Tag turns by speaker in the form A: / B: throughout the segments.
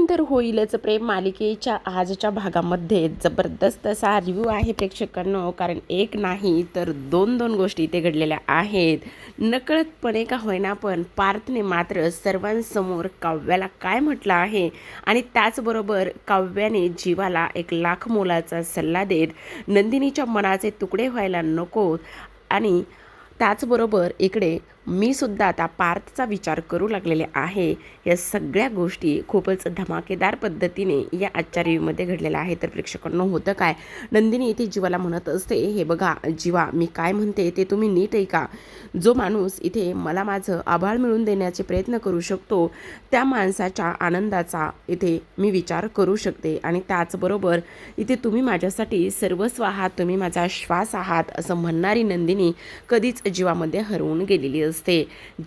A: लग्नानंतर होईलच. प्रेम मालिकेच्या आजच्या भागामध्ये जबरदस्त असा रिव्ह्यू आहे प्रेक्षकांनो. कारण एक नाही तर दोन दोन गोष्टी इथे घडलेल्या आहेत. नकळतपणे का होईना पण पार्थने मात्र सर्वांसमोर काव्याला काय म्हटलं आहे? आणि त्याचबरोबर काव्याने जीवाला एक लाख मोलाचा सल्ला देत नंदिनीच्या मनाचे तुकडे व्हायला नको. आणि त्याचबरोबर इकडे मी सुद्धा आता पार्थचा विचार करू लागलेले आहे. या सगळ्या गोष्टी खूपच धमाकेदार पद्धतीने या आजच्या रिव्ह्यूमध्ये घडलेल्या आहे तर प्रेक्षकांना होतं काय? नंदिनी इथे जीवाला म्हणत असते हे बघा जीवा मी काय म्हणते ते तुम्ही नीट ऐका. जो माणूस इथे मला माझं आभाळ मिळवून देण्याचे प्रयत्न करू शकतो त्या माणसाच्या आनंदाचा इथे मी विचार करू शकते. आणि त्याचबरोबर इथे तुम्ही माझ्यासाठी सर्वस्व आहात तुम्ही माझा श्वास आहात असं म्हणणारी नंदिनी कधीच जीवामध्ये हरवून गेलेली असते.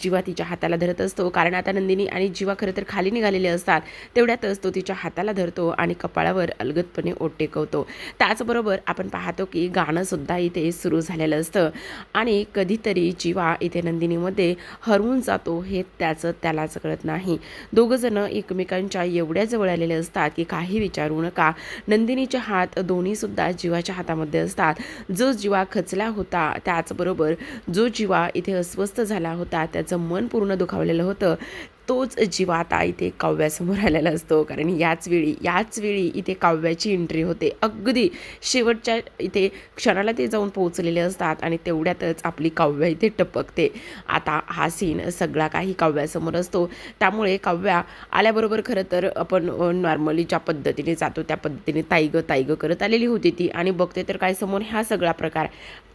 A: जीवा तिच्या हाताला धरत असतो. कारण आता नंदिनी आणि जीवा खरं तर खाली निघालेले असतात. तेवढ्यातच तो तिच्या हाताला धरतो आणि कपाळावर अलगदपणे ओट टेकवतो. त्याचबरोबर आपण पाहतो की गाणंसुद्धा इथे सुरू झालेलं असतं. आणि कधीतरी जीवा इथे नंदिनीमध्ये हरवून जातो हे त्याचं त्यालाच कळत नाही. दोघंजणं एकमेकांच्या एवढ्या जवळ आलेले असतात की काही विचारू नका. नंदिनीचे हात दोन्हीसुद्धा जीवाच्या हातामध्ये असतात. जो जीवा खचला होता त्याचबरोबर जो जीवा इथे अस्वस्थ झाला होता. त्याचं मन पूर्ण दुखावलेलं होतं. तोच जीवा आता इथे काव्यासमोर आलेला असतो. कारण याच वेळी याच वेळी इथे काव्याची एंट्री होते. अगदी शेवटच्या इथे क्षणाला ते जाऊन पोहोचलेले असतात आणि तेवढ्यातच आपली काव्या इथे टपकते. आता हा सीन सगळा काही काव्यासमोर असतो. त्यामुळे काव्या आल्याबरोबर खरं तर आपण नॉर्मली ज्या पद्धतीने जातो त्या पद्धतीने ताईग ताईग करत आलेली होती ती. आणि बघते तर काय समोर हा सगळा प्रकार.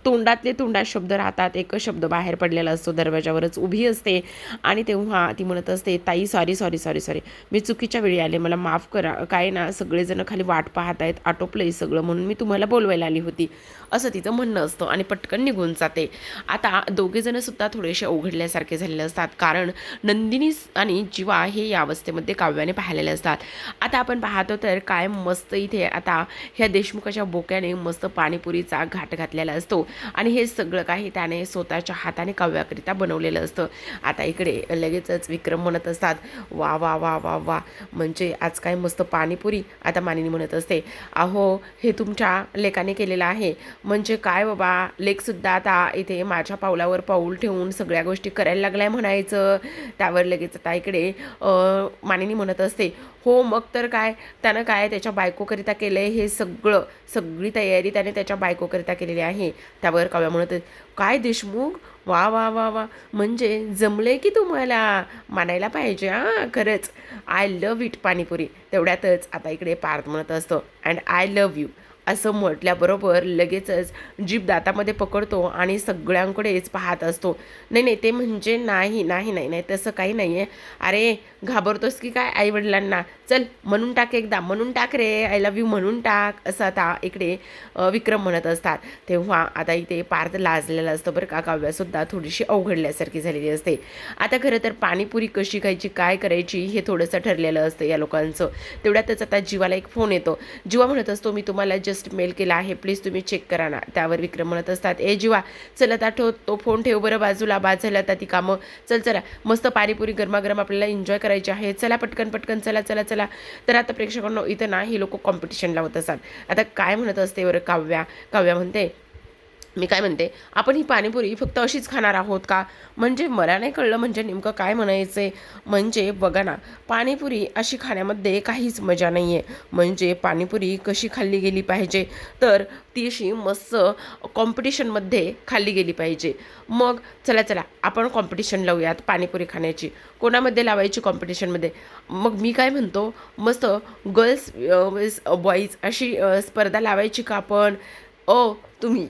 A: तोंडातले तोंडात शब्द राहतात. एकच शब्द बाहेर पडलेला असतो. दरवाजावरच उभी असते. आणि तेव्हा ती म्हणत असते ताई सॉरी सॉरी सॉरी सॉरी मी चुकीच्या वेळी आले. मला माफ करा. काय ना सगळेजण खाली वाट पाहत आहेत. आटोपलं सगळं म्हणून मी तुम्हाला बोलवायला आली होती. असं तिचं म्हणणं असतं आणि पटकन निघून जाते. आता दोघेजणं सुद्धा थोडेसे अवघडल्यासारखे झालेले असतात. कारण नंदिनी आणि जीवा हे या अवस्थेमध्ये काव्याने पाहिलेले असतात. आता आपण पाहतो तर काय मस्त इथे आता ह्या देशमुखाच्या बोक्याने मस्त पाणीपुरीचा घाट घातलेला असतो. आणि हे सगळं काही त्याने स्वतःच्या हाताने काव्याकरिता बनवलेलं असतं. आता इकडे लगेचच विक्रम म्हणत असतात वा वा वा वा वा. म्हणजे आज काय मस्त पाणीपुरी आता मानिनी म्हणत असते. अहो हे तुमच्या लेकाने केलेलं आहे. म्हणजे काय बाबा लेखसुद्धा आता इथे माझ्या पावलावर पाऊल ठेवून सगळ्या गोष्टी करायला लागल्या म्हणायचं. त्यावर लगेच आता इकडे मानिनी म्हणत असते. हो मग तर काय? त्यानं काय त्याच्या बायकोकरिता केलं आहे हे सगळं सगळी तयारी त्याने त्याच्या बायकोकरिता केलेली आहे. त्यावर काव्या म्हणत आहेत, काय देशमुख? वा वा वा वा. म्हणजे जमले की तुम्हाला? मानायला पाहिजे हां खरंच. I love it panipuri. तेवढ्यातच आता इकडे पार्थ म्हणत असतो. अँड आय लव्ह यू असं म्हटल्याबरोबर लगेचच जीप दातामध्ये पकडतो आणि सगळ्यांकडेच पाहत असतो. नाही नाही ते म्हणजे नाही नाही नाही नाही तसं काही नाही आहे अरे घाबरतोस की काय आईवडिलांना? चल म्हणून टाक एकदा म्हणून टाक रे आय लव्ह यू म्हणून टाक असं आता इकडे विक्रम म्हणत असतात. तेव्हा आता इथे पार्थ लाजलेलं असतं बरं का काव्यासुद्धा थोडीशी अवघडल्यासारखी झालेली असते. आता खरं तर पाणीपुरी कशी खायची काय करायची हे थोडंसं ठरलेलं असतं या लोकांचं. तेवढ्यातच आता जीवाला एक फोन येतो. जीवा म्हणत असतो मी तुम्हाला जस्ट मेल केला आहे प्लीज तुम्ही चेक करा ना. त्यावर विक्रम म्हणत असतात ए जीवा चल आता ठेव तो फोन ठेव बरं बाजूला बाद झाला आता ती कामं चल चला. मस्त पाणीपुरी गरमागरम आपल्याला एन्जॉय करायची आहे. चला पटकन पटकन चला चला चला. तर आता प्रेक्षकांना इथं ना ही लोक कॉम्पिटिशन लावत असतात. आता काय म्हणत असते बरं काव्या? काव्या म्हणते मी काय म्हणते आपण ही पाणीपुरी फक्त अशीच खाणार आहोत का? म्हणजे मला नाही कळलं म्हणजे नेमकं काय म्हणायचं आहे म्हणजे बघा ना पाणीपुरी अशी खाण्यामध्ये काहीच मजा नाही आहे म्हणजे पाणीपुरी कशी खाल्ली गेली पाहिजे? तर ती अशी मस्त कॉम्पिटिशनमध्ये खाल्ली गेली पाहिजे. मग चला चला आपण कॉम्पिटिशन लावूयात पाणीपुरी खाण्याची. कोणामध्ये लावायची कॉम्पिटिशनमध्ये मग मी काय म्हणतो मस्त गर्ल्स बॉईज अशी स्पर्धा लावायची का आपण? ओ तुम्ही.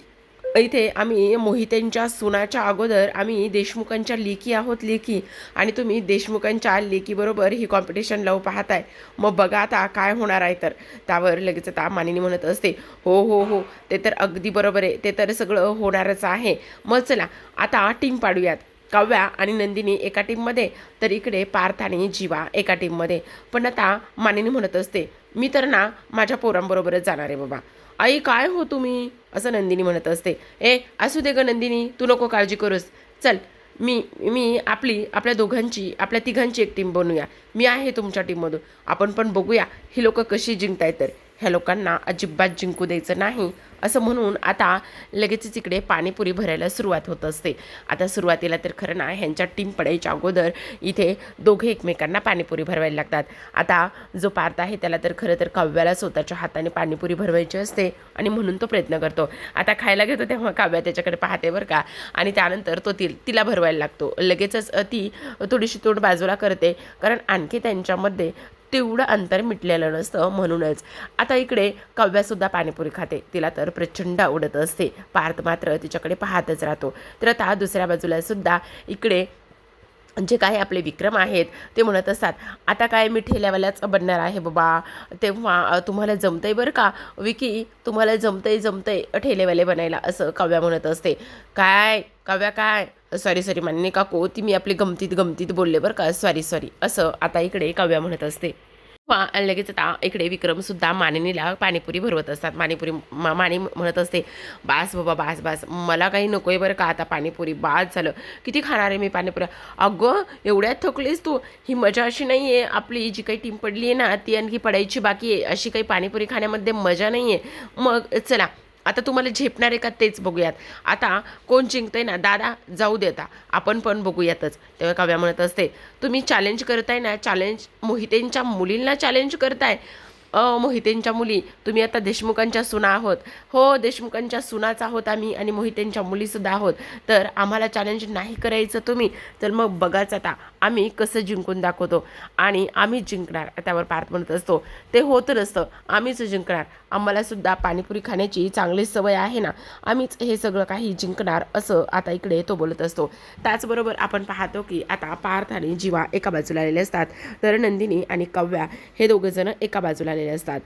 A: इथे आम्ही मोहितेंच्या सुनाच्या अगोदर आम्ही देशमुखांच्या लेकी आहोत लेकी आणि तुम्ही देशमुखांच्या लेकीबरोबर ही कॉम्पिटिशन लावू पाहताय. मग बघा आता काय होणार आहे तर. त्यावर लगेच आता मानिनी म्हणत असते हो हो हो ते तर अगदी बरोबर आहे. ते तर सगळं होणारच आहे. मग चला आता टीम पाडूयात. काव्या आणि नंदिनी एका टीममध्ये तर इकडे पार्थ आणि जीवा एका टीममध्ये पण आता मानिनी म्हणत असते मी तर ना माझ्या पोरांबरोबरच जाणार आहे बाबा. आई काय हो तुम्ही? असं नंदिनी म्हणत असते. ए असू दे ग नंदिनी तू नको काळजी करूस. चल मी मी आपली आपल्या दोघांची आपल्या तिघांची एक टीम बनवूया मी आहे तुमच्या टीममधून आपण पण बघूया ही लोकं कशी जिंकतायत तर. ह्या लोकांना अजिबात जिंकू द्यायचं नाही असं म्हणून आता लगेचच इकडे पाणीपुरी भरायला सुरुवात होत असते. आता सुरुवातीला तर खरं ना ह्यांच्या टीम पडायच्या अगोदर इथे दोघे एकमेकांना पाणीपुरी भरवायला लागतात. आता जो पार्थ आहे त्याला तर खरं तर काव्याला स्वतःच्या हाताने पाणीपुरी भरवायची असते आणि म्हणून तो प्रयत्न करतो. आता खायला घेतो तेव्हा काव्या त्याच्याकडे पाहते बरं का आणि त्यानंतर तो ती तिला भरवायला लागतो. लगेचच ती थोडीशी तोंड बाजूला करते. कारण आणखी त्यांच्यामध्ये तेवढं अंतर मिटलेलं नसतं म्हणूनच. आता इकडे काव्यासुद्धा पाणीपुरी खाते. तिला तर प्रचंड आवडत असते. पार्थ मात्र तिच्याकडे पाहतच राहतो. तर आता दुसऱ्या बाजूला सुद्धा इकडे जे काही आपले विक्रम आहेत ते म्हणत असतात आता काय मी ठेल्यावाल्याच बनणार आहे बाबा. तेव्हा तुम्हाला जमतंय बरं का? विकी तुम्हाला जमतंय जमतंय ठेलेवाले बनायला असं काव्या म्हणत असते. काय? काव्या काय? सॉरी सॉरी मान्य काकू ती मी आपली गमतीत गमतीत बोलले बरं का. सॉरी सॉरी असं आता इकडे काव्या म्हणत असते. वा लगेच आता इकडे विक्रमसुद्धा मानिनीला पाणीपुरी भरवत असतात. पाणीपुरी मा मानी म्हणत असते बास बाबा बास बास. मला काही नको आहे बरं का आता पाणीपुरी. बास झालं. किती खाणार आहे मी पाणीपुरी? अगं एवढ्यात थकलीस तू. ही मजा अशी नाही आहे आपली जी काही टीम पडली आहे ना ती आणखी पडायची बाकी आहे. अशी काही पाणीपुरी खाण्यामध्ये मजा नाही आहे मग चला आता तुम्हाला झेपणार आहे का तेच बघूयात. आता कोण जिंकतंय ना दादा जाऊ देता आपण पण बघूयातच. तेव्हा काव्या म्हणत असते तुम्ही चॅलेंज करताय ना चॅलेंज मोहितेंच्या मुलींना चॅलेंज करताय. अ मोहितेंच्या मुली तुम्ही आता देशमुखांच्या सुना आहोत. हो देशमुखांच्या सुनाच आहोत आम्ही आणि मोहितेंच्या मुलीसुद्धा आहोत. तर आम्हाला चॅलेंज नाही करायचं तुम्ही. तर मग बघाच आता आम्ही कसं जिंकून दाखवतो. आणि आम्ही जिंकणार त्यावर पार्थ म्हणत असतो. ते होत नसतं आम्हीच जिंकणार. आम्हाला सुद्धा पाणीपुरी खाण्याची चांगली सवय आहे ना. आम्हीच हे सगळं काही जिंकणार असं आता इकडे तो बोलत असतो. त्याचबरोबर आपण पाहतो की आता पार्थ आणि जीवा एका बाजूला आलेले असतात. तर नंदिनी आणि कव्या हे दोघंजणं एका बाजूला आलेले असतात.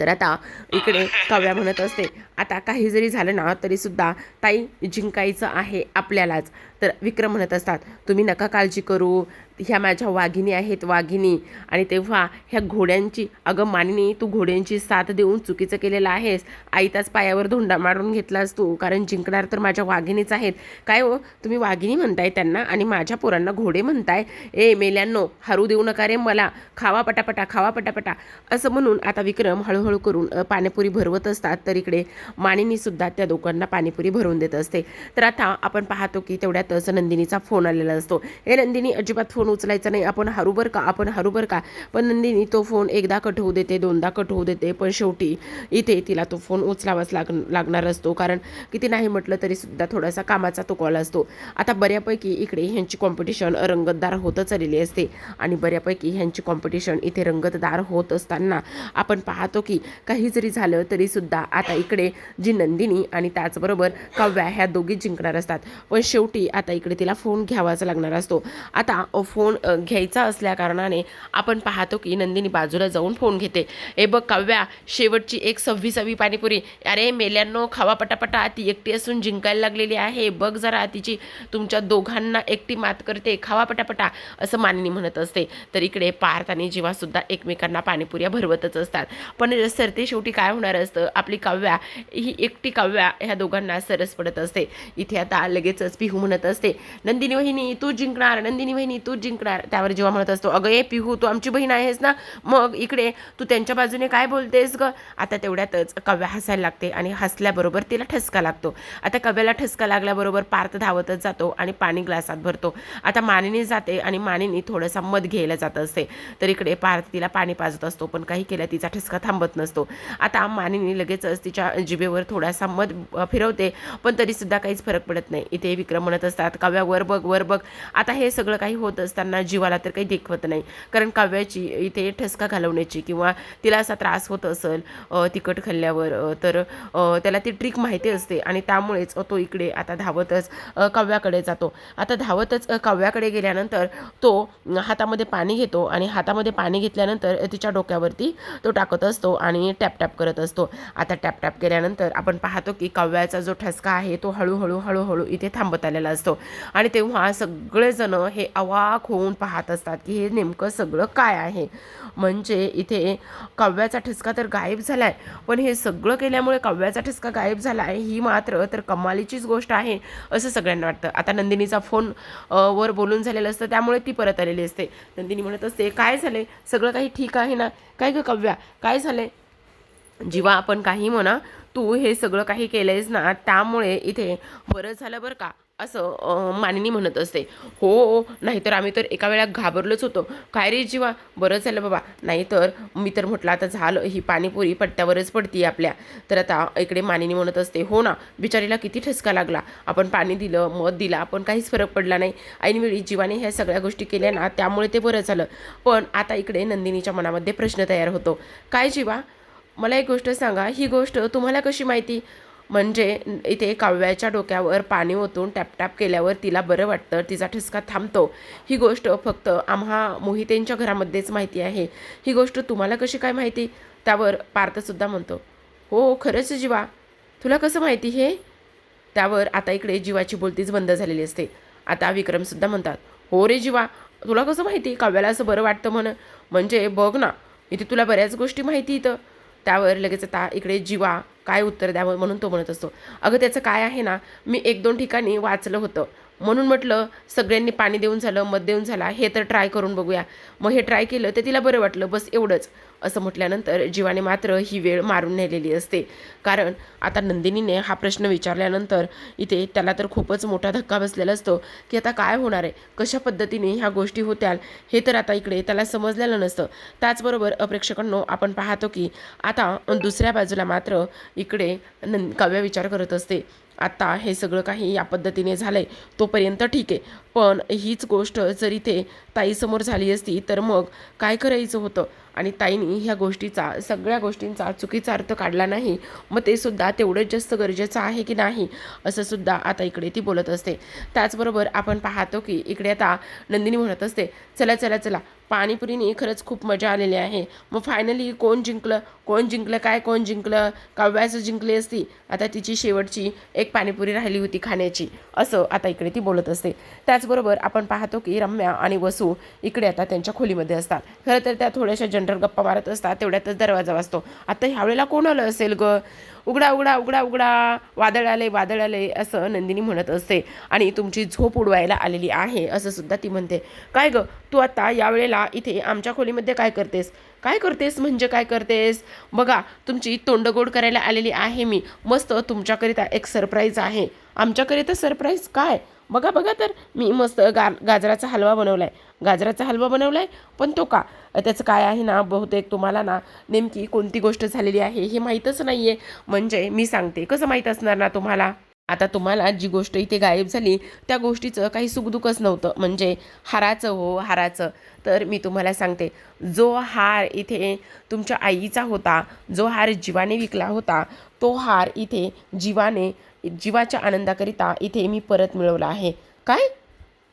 A: तर आता इकडे काव्या म्हणत असते आता काही जरी झालं ना तरीसुद्धा ताई जिंकायचं आहे आपल्यालाच. तर विक्रम म्हणत असतात तुम्ही नका काळजी करू ह्या माझ्या वाघिणी आहेत वाघिणी. आणि तेव्हा ह्या घोड्यांची अगं मानिनी तू घोड्यांची साथ देऊन चुकीचं केलेलं आहेस. आईताच पायावर धोंडा मारून घेतलास तू कारण जिंकणार तर माझ्या वाघिणीच आहेत. काय हो? तुम्ही वाघिणी म्हणताय त्यांना आणि माझ्या पोरांना घोडे म्हणताय? ए मेल्यांनो हरू देऊ नका रे मला. खावा पटापटा खावा पटापटा. असं म्हणून आता विक्रम हळूहळू करून पाणीपुरी भरवत असतात तर इकडे मानिनीसुद्धा त्या दोघांना पाणीपुरी भरवून देत असते. तर आता आपण पाहतो की तेवढ्यातच नंदिनीचा फोन आलेला असतो. हे नंदिनी अजिबात फोन फोन उचलायचा नाही. आपण हरूबर का? आपण हरूबर का? पण नंदिनी तो फोन एकदा कट होऊ देते दोनदा कट होऊ देते पण शेवटी इथे तिला तो फोन उचलावाच लाग लागणार असतो. कारण किती नाही म्हटलं तरी सुद्धा थोडासा कामाचा तो कॉल असतो. आता बऱ्यापैकी इकडे ह्यांची कॉम्पिटिशन रंगतदार होतच आलेली असते आणि बऱ्यापैकी ह्यांची कॉम्पिटिशन इथे रंगतदार होत असताना आपण पाहतो की काही जरी झालं तरी सुद्धा आता इकडे जी नंदिनी आणि त्याचबरोबर काव्या ह्या दोघी जिंकणार असतात. पण शेवटी आता इकडे तिला फोन घ्यावाच लागणार असतो. आता अ, फोन घ्यायचा असल्या कारणाने आपण पाहतो की नंदिनी बाजूला जाऊन फोन घेते. ए बघ काव्या शेवटची एक सव्वीसावी पाणीपुरी. अरे मेल्यांनो खावा पटापटा. ती एकटी असून जिंकायला लागलेली आहे. बघ जरा तिची तुमच्या दोघांना एकटी मात करते. खावा पटापटा असं मानिनी म्हणत असते. तर इकडे पार्थ आणि जीवासुद्धा एकमेकांना पाणीपुऱ्या भरवतच असतात. पण सरते शेवटी काय होणार असतं? आपली काव्या ही एकटी काव्या ह्या दोघांना सरस पडत असते. इथे आता लगेचच पिहू म्हणत असते नंदिनी वहिनी तू जिंकणार. नंदिनी वहिनी तू जिंकणार त्यावर जेव्हा म्हणत असतो. अगं ए पिहू तू आमची बहीण आहेस ना? मग इकडे तू त्यांच्या बाजूने काय बोलतेस ग? आता तेवढ्यातच कव्या हसायला लागते आणि हसल्याबरोबर तिला ठसका लागतो. आता कव्याला ठसका लागल्याबरोबर पार्थ धावतच जातो आणि पाणी ग्लासात भरतो. आता मानिनी जाते आणि मानिनी थोडासा मध घ्यायला जात असते. तर इकडे पार्थ तिला पाणी पाजत असतो पण काही केलं तिचा ठसका थांबत नसतो. आता मानिनी लगेचच तिच्या जिभेवर थोडासा मध फिरवते पण तरीसुद्धा काहीच फरक पडत नाही. इथे विक्रम म्हणत असतात काव्या वर बघ वर बघ. आता हे सगळं काही होत असतं. असताना जीवाला तर काही देखवत नाही. कारण काव्याची इथे ठसका घालवण्याची किंवा तिला असा त्रास होत असेल तिखट खाल्ल्यावर तर त्याला ती ट्रिक माहिती असते आणि त्यामुळेच तो इकडे आता धावतच काव्याकडे जातो. आता धावतच काव्याकडे गेल्यानंतर तो हातामध्ये पाणी घेतो आणि हातामध्ये पाणी घेतल्यानंतर तिच्या डोक्यावरती तो टाकत असतो आणि टॅपटॅप करत असतो. आता टॅपटॅप केल्यानंतर आपण पाहतो की काव्याचा जो ठसका आहे तो हळूहळू हळूहळू इथे थांबत आलेला असतो. आणि तेव्हा सगळेजण हे अवाक अवाक होऊन पाहत असतात की हे नेमकं सगळं काय आहे. म्हणजे इथे कव्याचा ठसका तर गायब झाला आहे पण हे सगळं केल्यामुळे कव्याचा ठसका गायब झाला आहे ही मात्र तर कमालीचीच गोष्ट आहे असं सगळ्यांना वाटतं. आता नंदिनीचा फोन वर बोलून झालेलं असतं त्यामुळे ती परत आलेली असते. नंदिनी म्हणत असते काय झाले सगळं काही ठीक आहे ना? काय ग कव्या? काय झालंय? जेव्हा आपण काही म्हणा तू हे सगळं काही केलंयस ना त्यामुळे इथे बरं झालं बरं का? असं मानिनी म्हणत असते. हो नाहीतर आम्ही तर एका वेळा घाबरलोच होतो. काय रे जीवा? बरं झालं बाबा. नाहीतर मी तर म्हटलं आता झालं. ही पाणीपुरी पट्ट्यावरच पडती आपल्या. तर आता इकडे मानिनी म्हणत असते हो ना बिचारीला किती ठसका लागला. आपण पाणी दिलं मध दिला आपण काहीच फरक पडला नाही. ऐनवेळी जीवाने ह्या सगळ्या गोष्टी केल्या ना त्यामुळे ते बरं झालं. पण आता इकडे नंदिनीच्या मनामध्ये प्रश्न तयार होतो. काय जीवा? मला एक गोष्ट सांगा. ही गोष्ट तुम्हाला कशी माहिती? म्हणजे इथे काव्याच्या डोक्यावर पाणी ओतून टॅपटॅप केल्यावर तिला बरं वाटतं तिचा ठसका थांबतो. ही गोष्ट फक्त आम्हा मोहितेंच्या घरामध्येच माहिती आहे. ही गोष्ट तुम्हाला कशी काय माहिती? त्यावर पार्थसुद्धा म्हणतो हो खरंच जीवा तुला कसं माहिती हे? त्यावर आता इकडे जीवाची बोलतीच बंद झालेली असते. आता विक्रमसुद्धा म्हणतात हो रे जीवा तुला कसं माहिती? काव्याला असं बरं वाटतं म्हण. म्हणजे बघ ना इथे तुला बऱ्याच गोष्टी माहिती इथं. त्यावर लगेच आता इकडे जीवा काय उत्तर द्यावं म्हणून तो म्हणत असतो. अगं त्याचं काय आहे ना मी एक दोन ठिकाणी वाचलं होतं. म्हणून म्हटलं सगळ्यांनी पाणी देऊन झालं मध देऊन झाला हे तर ट्राय करून बघूया. मग हे ट्राय केलं तर तिला बरं वाटलं बस एवढंच. असं म्हटल्यानंतर जीवाने मात्र ही वेळ मारून नेलेली असते. कारण आता नंदिनीने हा प्रश्न विचारल्यानंतर इथे त्याला तर खूपच मोठा धक्का बसलेला असतो की आता काय होणार आहे? कशा पद्धतीने ह्या गोष्टी होत्याल? हे तर आता इकडे त्याला समजलेलं नसतं. त्याचबरोबर अप्रेक्षकांनो आपण पाहतो की आता दुसऱ्या बाजूला मात्र इकडे नं काव्य विचार करत असते. आता हे सगळं काही या पद्धतीने झालं आहे तोपर्यंत ठीक आहे. पण हीच गोष्ट जर इथे ताईसमोर झाली असती तर मग काय करायचं होतं? आणि ताईंनी ह्या गोष्टीचा सगळ्या गोष्टींचा चुकीचा अर्थ काढला नाही. मग ते सुद्धा तेवढंच जास्त गरजेचं आहे की नाही असं सुद्धा आता इकडे ती बोलत असते. त्याचबरोबर आपण पाहतो की इकडे आता नंदिनी म्हणत असते चला चला चला पाणीपुरीने खरंच खूप मजा आलेली आहे. मग फायनली कोण जिंकलं? कोण जिंकलं? काय कोण जिंकलं? काव्याचं जिंकली असती आता तिची शेवटची एक पाणीपुरी राहिली होती खाण्याची. असं आता इकडे ती बोलत असते. त्याचबरोबर आपण पाहतो की रम्या आणि वसू इकडे आता त्यांच्या खोलीमध्ये असतात. खरं तर त्या थोड्याशा जनरल गप्पा मारत असतात तेवढ्यातच दरवाजा वाजतो. आता ह्यावेळेला कोण आलं असेल ग? उघडा उघडा उघडा उघडा वादळ आले वादळ आले असं नंदिनी म्हणत असते. आणि तुमची झोप उडवायला आलेली आहे असं सुद्धा ती म्हणते. काय ग तू आता यावेळेला इथे आमच्या खोलीमध्ये काय करतेस? काय करतेस म्हणजे काय करतेस? बघा तुमची तोंडगोड करायला आलेली आहे मी. मस्त तुमच्याकरिता एक सरप्राईज आहे. आमच्याकरिता सरप्राईज काय? बघा बघा तर. मी मस्त गा गाजराचा हलवा बनवला आहे गाजराचा हलवा बनवला आहे पण तो का? त्याचं काय आहे ना बहुतेक तुम्हाला ना नेमकी कोणती गोष्ट झालेली आहे हे माहीतच नाही आहे म्हणजे मी सांगते कसं माहीत असणार ना तुम्हाला? आता तुम्हाला जी गोष्ट इथे गायब झाली त्या गोष्टीचं काही सुखदुखच नव्हतं. म्हणजे हाराचं हो हाराचं. तर मी तुम्हाला सांगते जो हार इथे तुमच्या आईचा होता जो हार जीवाने विकला होता तो हार इथे जीवाने जीवाच्या आनंदाकरिता इथे मी परत मिळवला आहे. काय?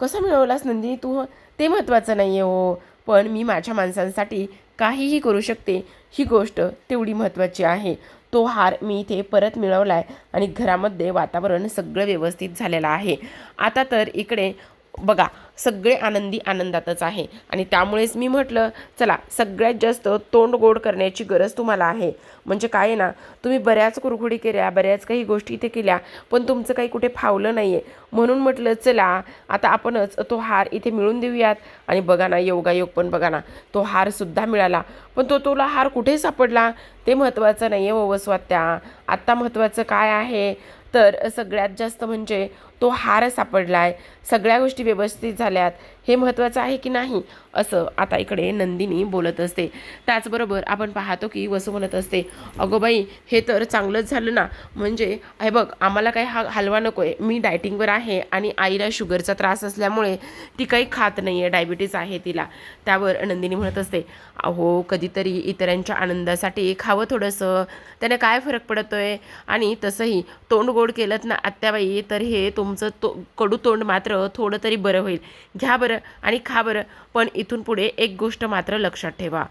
A: कसा मिळवलास नंदिनी? तू ते महत्त्वाचं नाही आहे हो. पण मी माझ्या माणसांसाठी काहीही करू शकते ही गोष्ट तेवढी महत्त्वाची आहे. तो हार मी इथे परत मिळवला आहे आणि घरामध्ये वातावरण सगळं व्यवस्थित झालेलं आहे. आता तर इकडे बघा सगळे आनंदी आनंदातच आहे. आणि त्यामुळेच मी म्हटलं चला सगळ्यात जास्त तोंड गोड करण्याची गरज तुम्हाला आहे. म्हणजे काय आहे ना तुम्ही बऱ्याच कुरघुडी केल्या बऱ्याच काही गोष्टी इथे केल्या पण तुमचं काही कुठे फावलं नाही आहे म्हणून म्हटलं चला आता आपणच तो हार इथे मिळून देऊयात. आणि बघा ना योगायोग पण बघा ना तो हारसुद्धा मिळाला. पण तो तुला हार कुठे सापडला? ते महत्त्वाचं नाही आहे वसवात्या आत्ता महत्त्वाचं काय आहे? तर सगळ्यात जास्त म्हणजे तो हार सापडला आहे सगळ्या गोष्टी व्यवस्थित झाल्यात. हे महत्त्वाचं आहे की नाही? असं आता इकडे नंदिनी बोलत असते. त्याचबरोबर आपण पाहतो की वसू म्हणत असते अगो बाई हे तर चांगलंच झालं ना. म्हणजे हे बघ आम्हाला काही हा हलवा नको आहे मी डायटिंगवर आहे आणि आईला शुगरचा त्रास असल्यामुळे ती काही खात नाही आहे डायबिटीज आहे तिला. त्यावर नंदिनी म्हणत असते अहो कधीतरी इतरांच्या आनंदासाठी खावं थोडंसं. त्याने काय फरक पडतो आहे आणि तसंही तोंड गोड केलं ना आत्याबाई तर हे तुमचं तो कडू तोंड मात्र थोडं तरी बरं होईल. घ्या बरं आणि खा बरं पण इथून पुढे एक गोष्ट मात्र लक्षात ठेवा.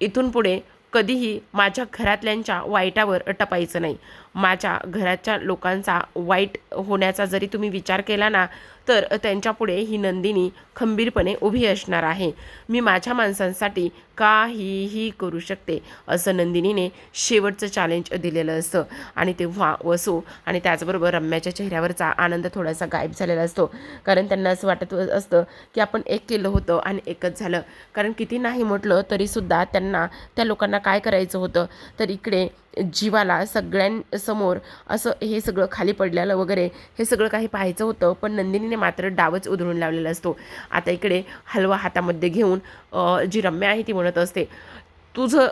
A: इथून पुढे कधीही माझ्या घरातल्यांच्या वाईटावर टपायचं नाही. माझ्या घराच्या लोकांचा वाईट होण्याचा जरी तुम्ही विचार केला ना तर त्यांच्यापुढे ही नंदिनी खंबीरपणे उभी असणार आहे. मी माझ्या माणसांसाठी काहीही करू शकते असं नंदिनीने शेवटचं चॅलेंज दिलेलं असतं. आणि तेव्हा वसू आणि त्याचबरोबर रम्याच्या चेहऱ्यावरचा आनंद थोडासा गायब झालेला असतो. कारण त्यांना असं वाटत असतं की आपण एक केलं होतं आणि एकच झालं. कारण किती नाही म्हटलं तरीसुद्धा त्यांना त्या लोकांना काय करायचं होतं? तर इकडे जीवाला सगळ्यांसमोर असं हे सगळं खाली पडलेलं वगैरे हे सगळं काही पाहायचं होतं पण नंदिनीने मात्र डावच उधळून लावलेला असतो. आता इकडे हलवा हातामध्ये घेऊन जी रम्या आहे ती म्हणत असते तुझं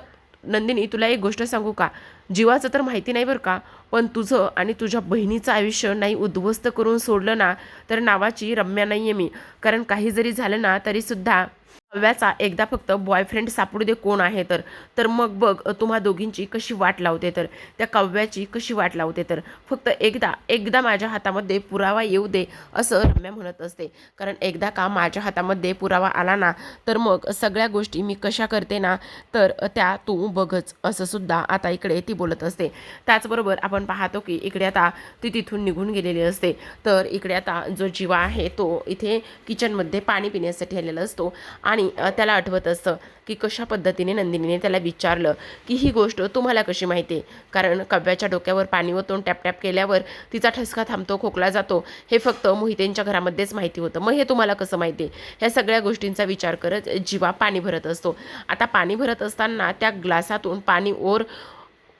A: नंदिनी तुला एक गोष्ट सांगू का? जीवाचं तर माहिती नाही बरं का पण तुझं आणि तुझ्या बहिणीचं आयुष्य नाही उद्ध्वस्त करून सोडलं ना तर नावाची रम्या नाही आहे मी. कारण काही जरी झालं ना तरीसुद्धा कव्याचा एकदा फक्त बॉयफ्रेंड सापडू दे कोण आहे तर. तर मग बघ तुम्हा दोघींची कशी वाट लावते तर. त्या काव्याची कशी वाट लावते तर. फक्त एकदा एकदा माझ्या हातामध्ये पुरावा येऊ दे असं रम्या म्हणत असते. कारण एकदा का माझ्या हातामध्ये पुरावा आला ना तर मग सगळ्या गोष्टी मी कशा करते ना तर त्या तू बघच असं सुद्धा आता इकडे ती बोलत असते. त्याचबरोबर आपण पाहतो की इकडे आता ती तिथून निघून गेलेली असते. तर इकडे आता जो जीवा आहे तो इथे किचनमध्ये पाणी पिण्यासाठी आलेला असतो. आणि त्याला आठवत असतं की कशा पद्धतीने नंदिनीने त्याला विचारलं की ही गोष्ट तुम्हाला कशी माहिती आहे? कारण कव्याच्या डोक्यावर पाणी ओतून टॅपटॅप केल्यावर तिचा ठसका थांबतो खोकला जातो. हे फक्त मोहितेंच्या घरामध्येच माहिती होतं. मग हे तुम्हाला कसं माहिती आहे? ह्या सगळ्या गोष्टींचा विचार करत जीवा पाणी भरत असतो. आता पाणी भरत असताना त्या ग्लासातून पाणी ओर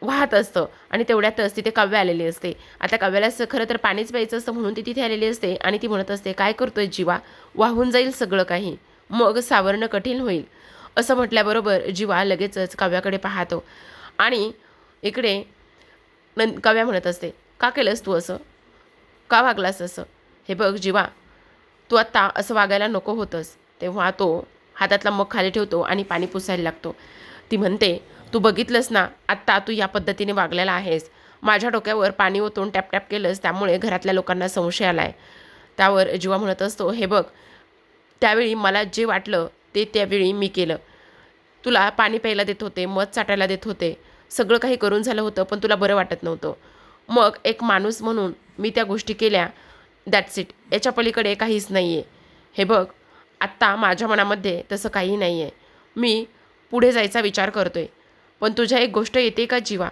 A: वाहत असतं आणि तेवढ्यातच तिथे काव्य आलेली असते. आता काव्याला खरं तर पाणीच प्यायचं असतं म्हणून ती तिथे आलेली असते आणि ती म्हणत असते काय करतोय जीवा? वाहून जाईल सगळं काही. मग सावरणं कठीण होईल. असं म्हटल्याबरोबर जीवा लगेचच काव्याकडे पाहतो. आणि इकडे नं काव्या म्हणत असते का केलंस तू असं? का वागलास असं? हे बघ जीवा तू आत्ता असं वागायला नको होतंस. तेव्हा तो हातातला मग खाली ठेवतो आणि पाणी पुसायला लागतो. ती म्हणते तू बघितलंस ना आत्ता तू या पद्धतीने वागलेला आहेस. माझ्या डोक्यावर पाणी ओतून टॅप टॅप केलंस त्यामुळे घरातल्या लोकांना संशय आला आहे त्यावर जीवा म्हणत असतो हे बघ त्यावेळी मला जे वाटलं ते त्यावेळी मी केलं. तुला पाणी प्यायला देत होते मध चाटायला देत होते सगळं काही करून झालं होतं पण तुला बरं वाटत नव्हतं. मग एक माणूस म्हणून मी त्या गोष्टी केल्या. दॅट्स इट याच्या पलीकडे काहीच नाही आहे हे बघ आत्ता माझ्या मनामध्ये तसं काही नाही आहे मी पुढे जायचा विचार करतोय. पण तुझ्या एक गोष्ट येते का जीवा?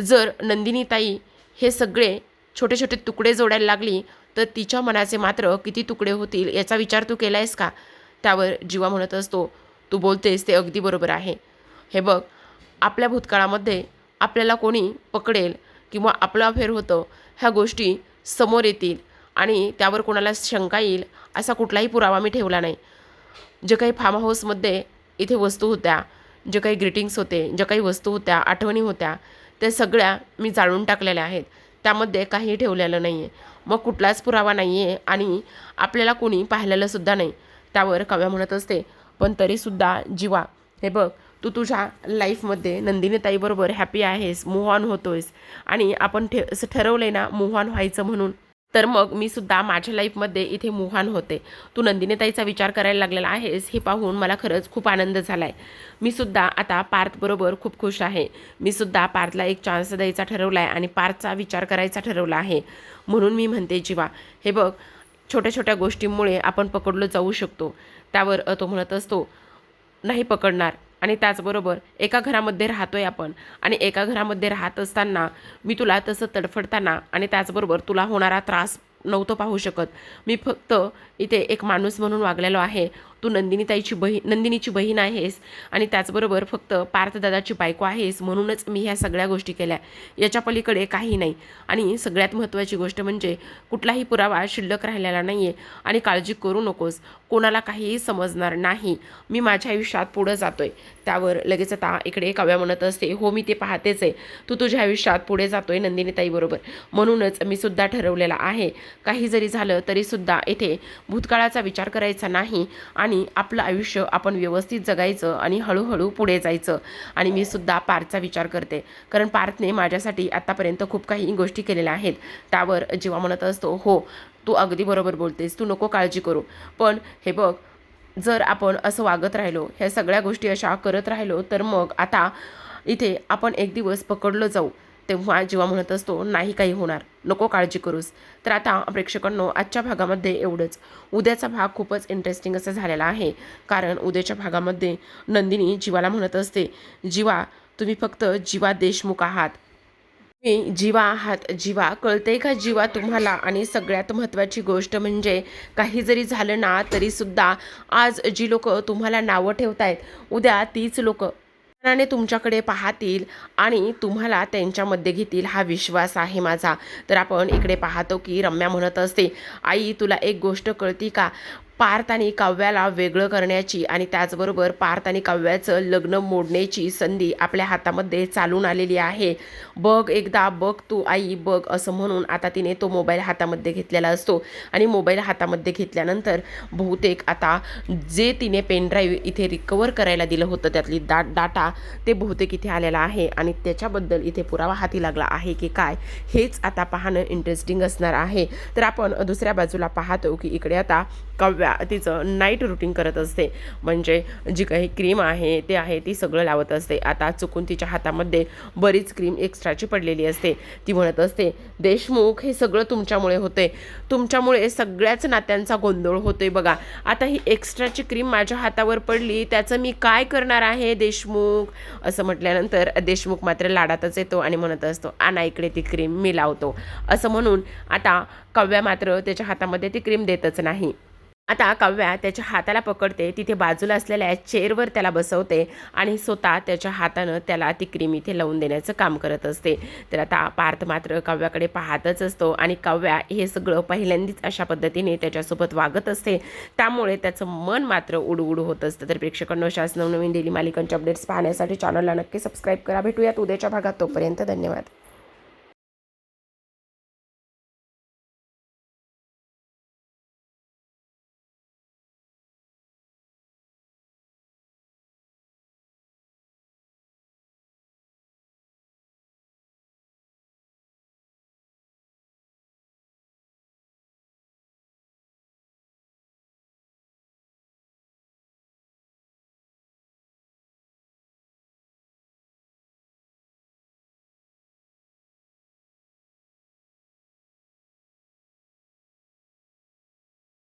A: जर नंदिनीताई हे सगळे छोटे छोटे तुकडे जोडायला लागली तर तिच्या मनाचे मात्र किती तुकडे होतील याचा विचार तू केला आहेस का? त्यावर जीवा म्हणत असतो तू बोलतेस ते अगदी बरोबर आहे. हे बघ आपल्या भूतकाळामध्ये आपल्याला कोणी पकडेल किंवा आपलं अफेअर होतं ह्या गोष्टी समोर येतील आणि त्यावर कोणाला शंका येईल असा कुठलाही पुरावा मी ठेवला नाही. जे काही फार्म हाऊसमध्ये इथे वस्तू होत्या जे काही ग्रीटिंग्स होते ज्या काही वस्तू होत्या आठवणी होत्या त्या सगळ्या मी जाळून टाकलेल्या आहेत. त्यामध्ये काही ठेवलेलं नाही आहे मग कुठलाच पुरावा नाही आहे आणि आपल्याला कोणी पाहिलेलंसुद्धा नाही. त्यावर कव्या म्हणत असते. पण तरीसुद्धा जीवा हे बघ तू तुझ्या लाईफमध्ये नंदिनीताईबरोबर हॅपी आहेस मूव्ह ऑन होतोयस आणि आपण ठे असं ठरवलं आहे ना मूव्ह ऑन व्हायचं म्हणून. तर मग मी सुद्धा माझ्या लाईफमध्ये इथे मुहान होते. तू नंदिनीताईचा विचार करायला लागलेला आहेस हे पाहून मला खरंच खूप आनंद झाला आहे मी सुद्धा आता पार्थबरोबर खूप खुश आहे. मी सुद्धा पार्थला एक चान्स द्यायचा ठरवला आहे आणि पार्थचा विचार करायचा ठरवला आहे. म्हणून मी म्हणते जीवा हे बघ छोट्या छोट्या गोष्टींमुळे आपण पकडलो जाऊ शकतो. त्यावर तो म्हणत असतो नाही पकडणार आणि त्याचबरोबर एका घरामध्ये राहतो आहे आपण. आणि एका घरामध्ये राहत असताना मी तुला तसं तडफडताना आणि त्याचबरोबर तुला होणारा त्रास नव्हतं पाहू शकत. मी फक्त इथे एक माणूस म्हणून वागलेलो आहे. तू नंदिनीताईची बहीण नंदिनीची बहीण आहेस आणि त्याचबरोबर फक्त पार्थदादाची बायको आहेस म्हणूनच मी ह्या सगळ्या गोष्टी केल्या. याच्या पलीकडे काही नाही. आणि सगळ्यात महत्त्वाची गोष्ट म्हणजे कुठलाही पुरावा शिल्लक राहिलेला नाही आहे आणि काळजी करू नकोस. कोणाला काहीही समजणार नाही. मी माझ्या आयुष्यात पुढं जातोय. त्यावर लगेच आता इकडे काव्या म्हणत असते हो मी ते पाहतेच आहे. तू तुझ्या आयुष्यात पुढे जातोय नंदिनीताईबरोबर म्हणूनच मी सुद्धा ठरवलेला आहे. काही जरी झालं तरीसुद्धा येथे भूतकाळाचा विचार करायचा नाही आणि आणि आपलं आयुष्य आपण व्यवस्थित जगायचं आणि हळूहळू पुढे जायचं. आणि मी सुद्धा पार्थचा विचार करते. कारण पार्थने माझ्यासाठी आत्तापर्यंत खूप काही गोष्टी केलेल्या आहेत. त्यावर जेव्हा म्हणत असतो हो तू अगदी बरोबर बोलतेस तू नको काळजी करू. पण हे बघ जर आपण असं वागत राहिलो ह्या सगळ्या गोष्टी अशा करत राहिलो तर मग आता इथे आपण एक दिवस पकडलो जाऊ. तेव्हा जीवा म्हणत असतो नाही काही होणार. नको काळजी करूस. तर आता प्रेक्षकांनो आजच्या भागामध्ये एवढंच. उद्याचा भाग खूपच इंटरेस्टिंग असा झालेला आहे. कारण उद्याच्या भागामध्ये नंदिनी जीवाला म्हणत असते जीवा तुम्ही फक्त जीवा देशमुख आहात. मी जीवा आहात. जीवा कळते का जीवा तुम्हाला? आणि सगळ्यात महत्त्वाची गोष्ट म्हणजे काही जरी झालं ना तरीसुद्धा आज जी लोकं तुम्हाला नावं ठेवत आहेत उद्या तीच लोकं मनाने तुमच्याकडे पाहतील आणि तुम्हाला त्यांच्यामध्ये घेतील हा विश्वास आहे माझा. तर आपण इकडे पाहतो की रम्या म्हणत असते आई तुला एक गोष्ट कळती का? पार्थ आणि काव्याला वेगळं करण्याची आणि त्याचबरोबर पार्थ आणि काव्याचं लग्न मोडण्याची संधी आपल्या हातामध्ये चालून आलेली आहे. बघ एकदा बघ तू आई बघ असं म्हणून आता तिने तो मोबाईल हातामध्ये घेतलेला असतो. आणि मोबाईल हातामध्ये घेतल्यानंतर बहुतेक आता जे तिने पेनड्राईव्ह इथे रिकवर करायला दिलं होतं त्यातली डा डाटा ते बहुतेक इथे आलेला आहे. आणि त्याच्याबद्दल इथे पुरावा हाती लागला आहे की काय हेच आता पाहणं इंटरेस्टिंग असणार आहे. तर आपण दुसऱ्या बाजूला पाहतो की इकडे आता काव्या तिचं नाईट रुटीन करत असते. म्हणजे जी काही क्रीम आहे ते आहे ती सगळं लावत असते. आता चुकून तिच्या हातामध्ये बरीच क्रीम एक्स्ट्राची पडलेली असते. ती म्हणत असते देशमुख हे सगळं तुमच्यामुळे होते तुमच्यामुळे सगळ्याच नात्यांचा गोंधळ होतोय बघा. आता ही एक्स्ट्राची क्रीम माझ्या हातावर पडली त्याचं मी काय करणार आहे देशमुख? असं म्हटल्यानंतर देशमुख मात्र लाडातच येतो आणि म्हणत असतो आणा इकडे ती क्रीम मी लावतो. असं म्हणून आता काव्या मात्र त्याच्या हातामध्ये ती क्रीम देतच नाही. आता काव्या त्याच्या हाताला पकडते तिथे बाजूला असलेल्या चेअरवर त्याला बसवते आणि स्वतः त्याच्या हातानं त्याला ती क्रीम इथे लावून देण्याचं काम करत असते. तर आता पार्थ मात्र काव्याकडे पाहतच असतो आणि काव्या हे सगळं पहिल्यांदाच अशा पद्धतीने त्याच्यासोबत वागत असते. त्यामुळे त्याचं मन मात्र उडूउडू होत असतं. तर प्रेक्षकांनो शासन नवीन डेली मालिकांच्या अपडेट्स पाहण्यासाठी चॅनलला नक्की सबस्क्राईब करा. भेटूयात उद्याच्या भागात. तोपर्यंत धन्यवाद.